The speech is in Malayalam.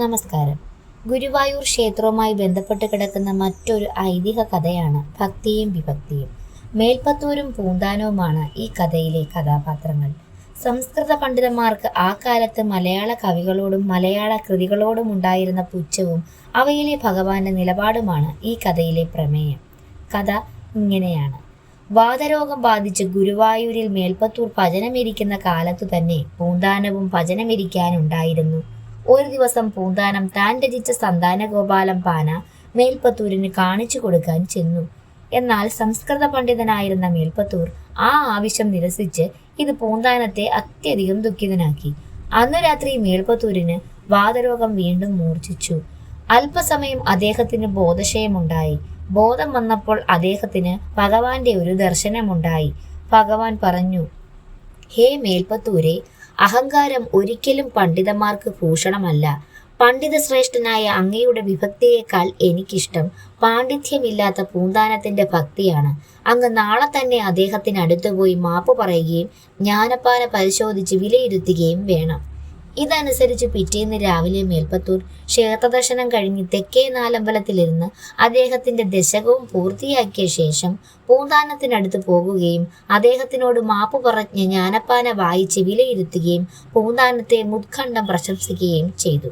നമസ്കാരം. ഗുരുവായൂർ ക്ഷേത്രവുമായി ബന്ധപ്പെട്ട് കിടക്കുന്ന മറ്റൊരു ഐതിഹ്യ കഥയാണ് ഭക്തിയും വിഭക്തിയും. മേൽപ്പത്തൂരും പൂന്താനവുമാണ് ഈ കഥയിലെ കഥാപാത്രങ്ങൾ. സംസ്കൃത പണ്ഡിതന്മാർക്ക് ആ കാലത്ത് മലയാള കവികളോടും മലയാള കൃതികളോടും ഉണ്ടായിരുന്ന പുച്ഛവും അവയിലെ ഭഗവാന്റെ നിലപാടുമാണ് ഈ കഥയിലെ പ്രമേയം. കഥ ഇങ്ങനെയാണ്. വാതരോഗം ബാധിച്ച് ഗുരുവായൂരിൽ മേൽപ്പത്തൂർ ഭജനമിരിക്കുന്ന കാലത്തു തന്നെ പൂന്താനവും ഭജനമിരിക്കാനുണ്ടായിരുന്നു. ഒരു ദിവസം പൂന്താനം താൻ രചിച്ച സന്താനഗോപാലം പാന മേൽപ്പത്തൂരിന് കാണിച്ചു കൊടുക്കാൻ ചെന്നു. എന്നാൽ സംസ്കൃത പണ്ഡിതനായിരുന്ന മേൽപ്പത്തൂർ ആ ആവശ്യം നിരസിച്ച് ഇത് പൂന്താനത്തെ അത്യധികം ദുഃഖിതനാക്കി. അന്നു രാത്രി മേൽപ്പത്തൂരിന് വാതരോഗം വീണ്ടും മൂർച്ഛിച്ചു. അല്പസമയം അദ്ദേഹത്തിന് ബോധക്ഷയമുണ്ടായി. ബോധം വന്നപ്പോൾ അദ്ദേഹത്തിന് ഭഗവാന്റെ ഒരു ദർശനമുണ്ടായി. ഭഗവാൻ പറഞ്ഞു ഹേ മേൽപ്പത്തൂരെ അഹങ്കാരം ഒരിക്കലും പണ്ഡിതന്മാർക്ക് ഭൂഷണമല്ല പണ്ഡിത ശ്രേഷ്ഠനായ അങ്ങയുടെ വിഭക്തിയേക്കാൾ എനിക്കിഷ്ടം പാണ്ഡിത്യമില്ലാത്ത പൂന്താനത്തിന്റെ ഭക്തിയാണ്. അങ്ങ് നാളെ തന്നെ അദ്ദേഹത്തിന് അടുത്തുപോയി മാപ്പ് പറയുകയും ജ്ഞാനപ്പാന പരിശോധിച്ച് വിലയിരുത്തുകയും വേണം. ഇതനുസരിച്ച് പിറ്റേന്ന് രാവിലെ മേൽപ്പത്തൂർ ക്ഷേത്രദർശനം കഴിഞ്ഞ് തെക്കേ നാലമ്പലത്തിലിരുന്ന് അദ്ദേഹത്തിന്റെ ദശകവും പൂർത്തിയാക്കിയ ശേഷം പൂന്താനത്തിനടുത്ത് പോകുകയും അദ്ദേഹത്തിനോട് മാപ്പ് പറഞ്ഞ് ജ്ഞാനപ്പാന വായിച്ച് വിലയിരുത്തുകയും പൂന്താനത്തെ മുത്ഖണ്ഡം പ്രശംസിക്കുകയും ചെയ്തു.